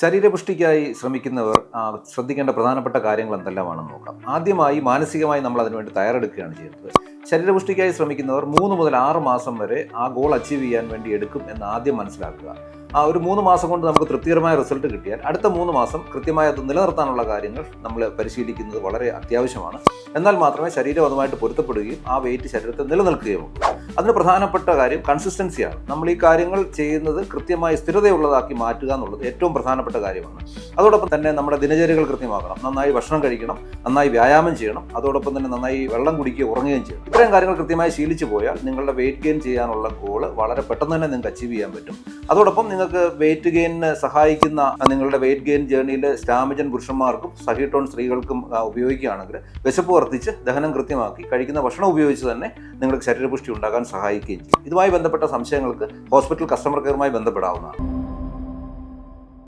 ശരീരപുഷ്ടിക്കായി ശ്രമിക്കുന്നവർ ശ്രദ്ധിക്കേണ്ട പ്രധാനപ്പെട്ട കാര്യങ്ങൾ എന്തെല്ലാമാണെന്ന് നോക്കാം ആദ്യമായി മാനസികമായി നമ്മൾ അതിനുവേണ്ടി തയ്യാറെടുക്കുകയാണ് ചെയ്യുന്നത്. ശരീരപുഷ്ടിക്കായി ശ്രമിക്കുന്നവർ മൂന്ന് മുതൽ ആറ് മാസം വരെ ആ ഗോൾ അച്ചീവ് ചെയ്യാൻ വേണ്ടി എടുക്കും എന്ന് ആദ്യം മനസ്സിലാക്കുക. ആ ഒരു മൂന്ന് മാസം കൊണ്ട് നമുക്ക് തൃപ്തികരമായ റിസൾട്ട് കിട്ടിയാൽ അടുത്ത മൂന്ന് മാസം കൃത്യമായി അത് നിലനിർത്താനുള്ള കാര്യങ്ങൾ നമ്മൾ പരിശീലിക്കുന്നത് വളരെ അത്യാവശ്യമാണ്. എന്നാൽ മാത്രമേ ശരീരം അതുമായിട്ട് പൊരുത്തപ്പെടുകയും ആ വെയിറ്റ് ശരീരത്തിൽ നിലനിൽക്കുകയുള്ളൂ അതിന് പ്രധാനപ്പെട്ട കാര്യം കൺസിസ്റ്റൻസിയാണ് നമ്മൾ ഈ കാര്യങ്ങൾ ചെയ്യുന്നത് കൃത്യമായി സ്ഥിരതയുള്ളതാക്കി മാറ്റുക എന്നുള്ളത് ഏറ്റവും പ്രധാനപ്പെട്ട കാര്യമാണ്. അതോടൊപ്പം തന്നെ നമ്മുടെ ദിനചര്യകൾ കൃത്യമാക്കണം. നന്നായി ഭക്ഷണം കഴിക്കണം നന്നായി വ്യായാമം ചെയ്യണം അതോടൊപ്പം തന്നെ നന്നായി വെള്ളം കുടിക്കുകയും ഉറങ്ങുകയും ചെയ്യണം. ഇത്തരം കാര്യങ്ങൾ കൃത്യമായി ശീലിച്ചു പോയാൽ നിങ്ങളുടെ വെയിറ്റ് ഗെയിൻ ചെയ്യാനുള്ള ഗോൾ വളരെ പെട്ടെന്ന് തന്നെ നിങ്ങൾക്ക് അച്ചീവ് ചെയ്യാൻ പറ്റും. അതോടൊപ്പം നിങ്ങൾക്ക് വെയിറ്റ് ഗെയിനിന് സഹായിക്കുന്ന നിങ്ങളുടെ വെയിറ്റ് ഗെയിൻ ജേർണിയിൽ സ്റ്റാമിജൻ പുരുഷന്മാർക്കും സഹിട്ടോൺ സ്ത്രീകൾക്കും ഉപയോഗിക്കുകയാണെങ്കിൽ വിശപ്പ് വർദ്ധിച്ച് ദഹനം കൃത്യമാക്കി കഴിക്കുന്ന ഭക്ഷണം ഉപയോഗിച്ച് തന്നെ നിങ്ങൾക്ക് ശരീരപുഷ്ടി ഉണ്ടാകാൻ സഹായിക്കുകയും ചെയ്യും. ഇതുമായി ബന്ധപ്പെട്ട സംശയങ്ങൾക്ക് ഹോസ്പിറ്റൽ കസ്റ്റമർ കെയറുമായി ബന്ധപ്പെടാവുന്നതാണ്.